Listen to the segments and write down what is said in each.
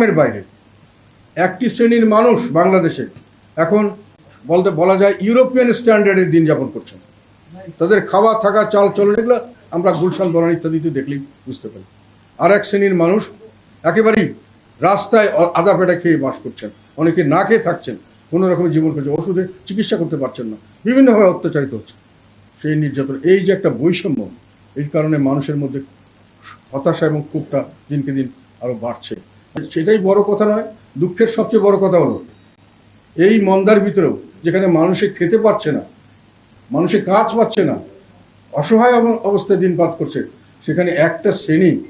নামের বাইরে। একটি শ্রেণির মানুষ বাংলাদেশে। এখন বলতে বলা যায় ইউরোপিয়ান স্ট্যান্ডার্ডে দিন যাপন করছেন। তাদের খাওয়া, থাকা, চাল, চলন এগুলো আমরা গুলশান, বনান ইত্যাদিতে দেখলেই বুঝতে পারি। আর এক শ্রেণির মানুষ একেবারেই রাস্তায় আদা পেটা খেয়ে বাস করছেন। অনেকে না খেয়ে থাকছেন। কোনো রকমের জীবন করছে ওষুধে চিকিৎসা করতে পারছেন না। বিভিন্নভাবে অত্যাচারিত হচ্ছে। সেই নির্যাতন, এই যে একটা বৈষম্য, এই কারণে মানুষের মধ্যে হতাশা এবং ক্ষোভটা দিনকে দিন আরও বাড়ছে। সেটাই বড় কথা নয়, দুঃখের সবচেয়ে বড় কথা হলো, এই মন্দার ভিতরেও যেখানে মানুষে খেতে পারছে না, মানুষে কাজ পাচ্ছে না, অসহায় অব- অবস্থায় দিনপাত করছে, সেখানে একটা শ্রেণি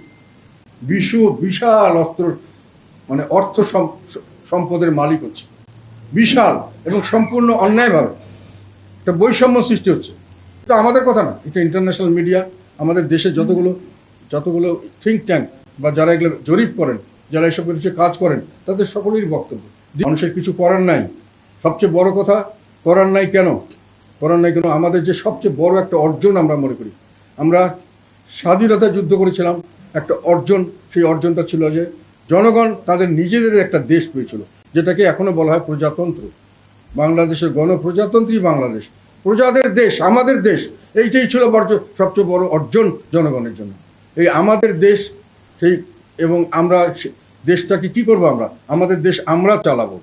বিশ্ব বিশাল অস্ত্র মানে অর্থ সম্পদের মালিক হচ্ছে, বিশাল এবং সম্পূর্ণ অন্যায়ভাবে একটা বৈষম্য সৃষ্টি হচ্ছে। এটা আমাদের কথা না, এটা ইন্টারন্যাশনাল মিডিয়া আমাদের দেশে যতগুলো যতগুলো থিঙ্ক ট্যাঙ্ক বা যারা এগুলো জরিপ করেন যারা এসব কিছু কাজ করেন, তাদের সকলেরই বক্তব্য। মানুষের কিছু করার নাই। সবচেয়ে বড় কথা, করার নাই কেন? করার নাই কেন? আমাদের যে সবচেয়ে বড় একটা অর্জন আমরা মনে করি। আমরা স্বাধীনতা যুদ্ধ করেছিলাম, একটা অর্জন, সেই অর্জনটা ছিল যে জনগণ তাদের নিজেদের একটা দেশ পেয়েছিল, যেটাকে এখনও বলা হয় প্রজাতন্ত্র। বাংলাদেশের গণপ্রজাতন্ত্রী বাংলাদেশ। প্রজাদের দেশ, আমাদের দেশ, এইটাই ছিল বর্জ- সবচেয়ে বড় অর্জন জনগণের জন্য। এই আমাদের দেশ, সেই, এবং আমরা দেশটাকে কি করব আমরা? আমাদের দেশ আমরা চালাবো।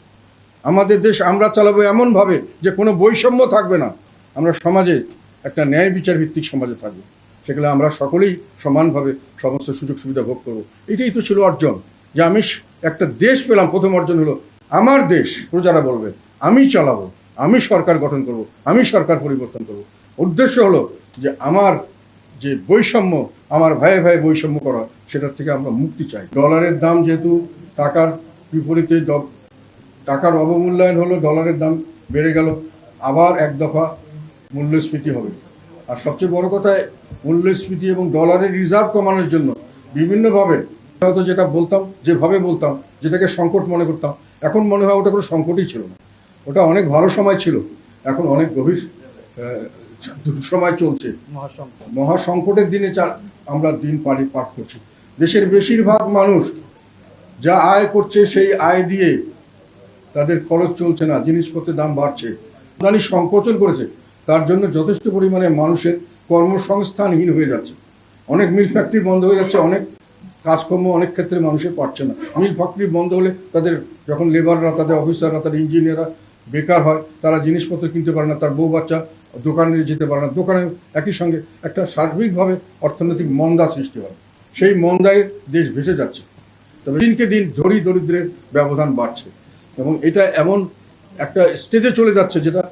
আমাদের দেশ আমরা চালাবো এমনভাবে যে কোনো বৈষম্য থাকবে না। আমরা সমাজে একটা ন্যায় বিচার ভিত্তিক সমাজে থাকব। সেখানে আমরা সকলেই সমানভাবে সমস্ত সুযোগ সুবিধা ভোগ করব। এটাই তো ছিল অর্জন। যে আমি একটা দেশ পেলাম, প্রথম অর্জন হলো, আমার দেশ, প্রজারা বলবে, আমি চালাবো, আমি সরকার গঠন করব, আমি সরকার পরিবর্তন করব। উদ্দেশ্য হলো যে আমার যে বৈষম্য আমার ভাইয়ে ভাইয়ে বৈষম্য করা, সেটার থেকে আমরা মুক্তি চাই। ডলারের দাম যেহেতু টাকার বিপরীতে টাকার অবমূল্যায়ন হলো, ডলারের দাম বেড়ে গেল, আবার এক দফা মূল্যস্ফীতি হবে। আর সবচেয়ে বড় কথা, মূল্যস্ফীতি এবং ডলারের রিজার্ভ কমানোর জন্য বিভিন্নভাবে, হয়তো যেটা বলতাম, যেভাবে বলতাম, যেটাকে সংকট মনে করতাম, এখন মনে হয় ওটা কোনো সংকটই ছিল না। ওটা অনেক ভালো সময় ছিল, এখন অনেক গভীর আহ, দুঃসময় চলছে। মহা সংকটের দিনে আমরা দিন পারি পাঠ করছি। দেশের বেশিরভাগ মানুষ যা আয় করছে সেই আয় দিয়ে তাদের খরচ চলছে না জিনিসপত্রের দাম বাড়ছে। আমদানি সংকোচন করেছে তার জন্য যথেষ্ট পরিমাণে মানুষের কর্মসংস্থানহীন হয়ে যাচ্ছে। অনেক মিল ফ্যাক্টরি বন্ধ হয়ে যাচ্ছে অনেক কাজকর্ম অনেক ক্ষেত্রে মানুষের পারছে না। মিল ফ্যাক্টরি বন্ধ হলে তাদের যখন লেবাররা তাদের অফিসাররা তাদের ইঞ্জিনিয়াররা বেকার হয় তারা জিনিসপত্র কিনতে পারে না তার বউ বাচ্চা দোকানে যেতে পারে না। দোকানে একই সঙ্গে একটা সার্বিকভাবে অর্থনৈতিক মন্দা সৃষ্টি হয়। সেই মন্দায় দেশ ভেসে যাচ্ছে। তবে দিনকে দিন ধরি দরিদ্রের ব্যবধান বাড়ছে। এবং এটা এমন একটা স্টেজে চলে যাচ্ছে যেটা